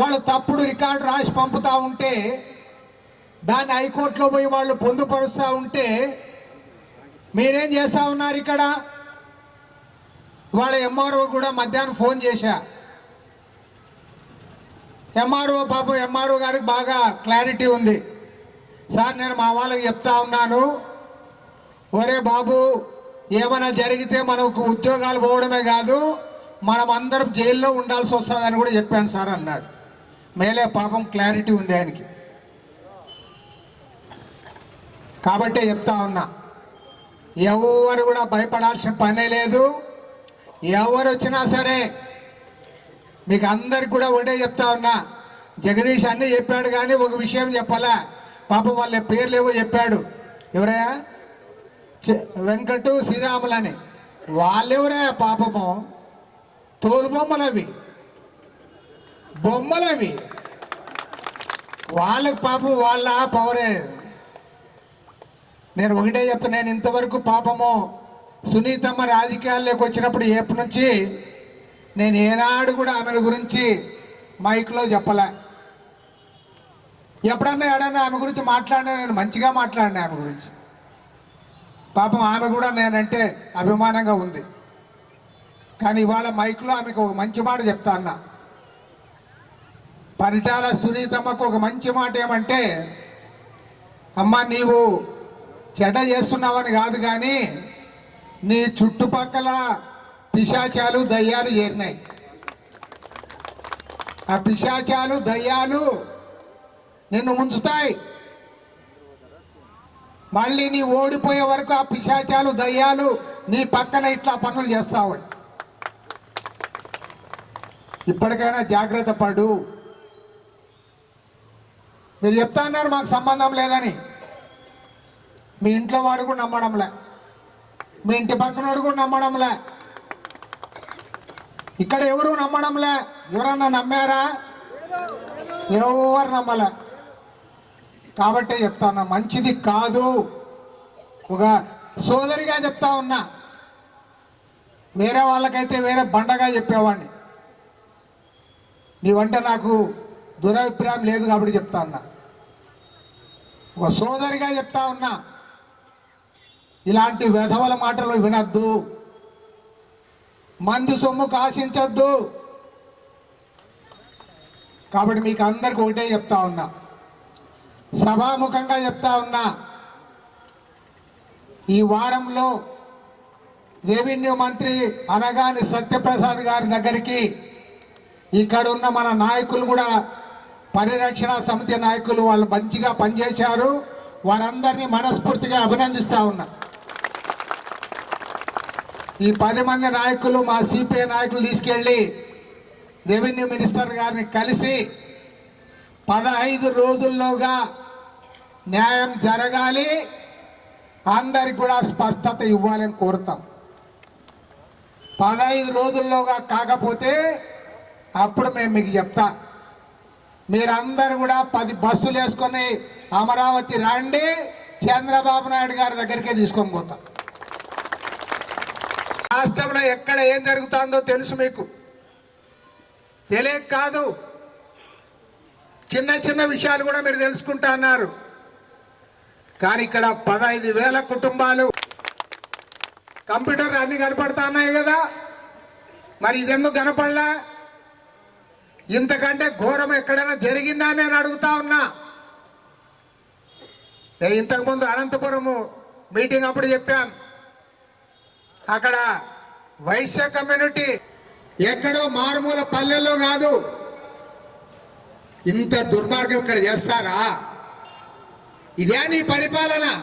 వాళ్ళు తప్పుడు రికార్డు రాసి పంపుతూ ఉంటే దాన్ని హైకోర్టులో పోయి వాళ్ళు పొందుపరుస్తూ ఉంటే మీరేం చేస్తూ ఉన్నారు ఇక్కడ? వాళ్ళ ఎంఆర్ఓ కూడా మధ్యాహ్నం ఫోన్ చేశా. ఎంఆర్ఓ పాపం ఎంఆర్ఓ గారికి బాగా క్లారిటీ ఉంది. సార్ నేను మా వాళ్ళకి చెప్తా ఉన్నాను. ఒరే బాబు ఏమైనా జరిగితే మనకు ఉద్యోగాలు పోవడమే కాదు మనం అందరం జైల్లో ఉండాల్సి వస్తుందని కూడా చెప్పాను సార్ అన్నాడు. మేలే పాపం క్లారిటీ ఉంది ఆయనకి. కాబట్టే చెప్తా ఉన్నా ఎవరు కూడా భయపడాల్సిన పనే లేదు. ఎవరు వచ్చినా సరే మీకు అందరికి కూడా ఒకటే చెప్తా ఉన్నా జగదీష్ అన్నీ చెప్పాడు కానీ ఒక విషయం చెప్పాలా? పాపం వాళ్ళ పేర్లేవో చెప్పాడు. ఎవరయ్యా? వెంకటు శ్రీరాములని వాళ్ళెవరయ్యా పాపము? తోలు బొమ్మలు అవి వాళ్ళకి పాపం వాళ్ళ పవరే. నేను ఒకటే చెప్తా నేను ఇంతవరకు పాపము సునీతమ్మ రాజకీయాల్లోకి వచ్చినప్పుడు ఏపు నుంచి నేను ఏనాడు కూడా ఆమె గురించి మైక్లో చెప్పలే. ఎప్పుడన్నా ఎడన్నా ఆమె గురించి మాట్లాడినా నేను మంచిగా మాట్లాడినా ఆమె గురించి. పాపం ఆమె కూడా నేనంటే అభిమానంగా ఉంది. కానీ ఇవాళ మైక్లో ఆమెకు ఒక మంచి మాట చెప్తా అన్నా. పరిటాల సునీతమ్మకు ఒక మంచి మాట ఏమంటే అమ్మ నీవు చెడ్డ చేస్తున్నావని కాదు కానీ నీ చుట్టుపక్కల పిశాచాలు దయ్యాలు చేరినాయి ఆ పిశాచాలు దయ్యాలు నిన్ను ముంచుతాయి. మళ్ళీ నీ ఓడిపోయే వరకు ఆ పిశాచాలు దయ్యాలు నీ పక్కన ఇట్లా పనులు చేస్తావు. ఇప్పటికైనా జాగ్రత్త పడు. మీరు చెప్తా అన్నారు మాకు సంబంధం లేదని. మీ ఇంట్లో వాడు కూడా నమ్మడంలే మీ ఇంటి పక్కన వాడు కూడా నమ్మడంలే ఇక్కడ ఎవరు నమ్మడంలే ఎవరన్నా నమ్మారా? ఎవరు నమ్మలే? కాబట్టే చెప్తాను మంచిది కాదు. ఒక సోదరిగా చెప్తా ఉన్నా. వేరే వాళ్ళకైతే వేరే బండగా చెప్పేవాడిని. నీవంటే నాకు దురభిప్రాయం లేదు కాబట్టి చెప్తా ఉన్నా ఒక సోదరిగా చెప్తా ఉన్నా ఇలాంటి వెధవల మాటలు వినద్దు. మందు సొమ్ము కాశించద్దు. కాబట్టి మీకు అందరికి ఒకటే చెప్తా ఉన్నా. సభాముఖంగా చెప్తా ఉన్నా ఈ వారంలో రెవెన్యూ మంత్రి అనగాని సత్యప్రసాద్ గారి దగ్గరికి ఇక్కడ ఉన్న మన నాయకులు కూడా పరిరక్షణ సమితి నాయకులు వాళ్ళు మంచిగా పనిచేశారు. వారందరినీ మనస్ఫూర్తిగా అభినందిస్తా ఉన్నా. ఈ పది మంది నాయకులు మా సిపిఐ నాయకులు తీసుకెళ్ళి రెవెన్యూ మినిస్టర్ గారిని కలిసి పదహైదు రోజుల్లోగా న్యాయం జరగాలి. అందరికి కూడా స్పష్టత ఇవ్వాలని కోరుతాం. పదహైదు రోజుల్లోగా కాకపోతే అప్పుడు మేము మీకు చెప్తాం. మీరందరూ కూడా పది బస్సులు వేసుకొని అమరావతి రండి. చంద్రబాబు నాయుడు గారి దగ్గరికే తీసుకొని పోతాం. రాష్ట్రంలో ఎక్కడ ఏం జరుగుతుందో తెలుసు మీకు. తెలియక కాదు. చిన్న చిన్న విషయాలు కూడా మీరు తెలుసుకుంటా అన్నారు. కానీ ఇక్కడ పదహైదు వేల కుటుంబాలు కంప్యూటర్ అన్ని కనపడతా ఉన్నాయి కదా. మరి ఇదెందుకు కనపడలే? ఇంతకంటే ఘోరం ఎక్కడైనా జరిగిందా నేను అడుగుతా ఉన్నా. నేను ఇంతకుముందు అనంతపురము మీటింగ్ అప్పుడు చెప్పాం అక్కడ వైశ్య కమ్యూనిటీ ఎక్కడో మారుమూల పల్లెల్లో కాదు. ఇంత దుర్మార్గం ఇక్కడ చేస్తారా? ఇదే నీ పరిపాలన.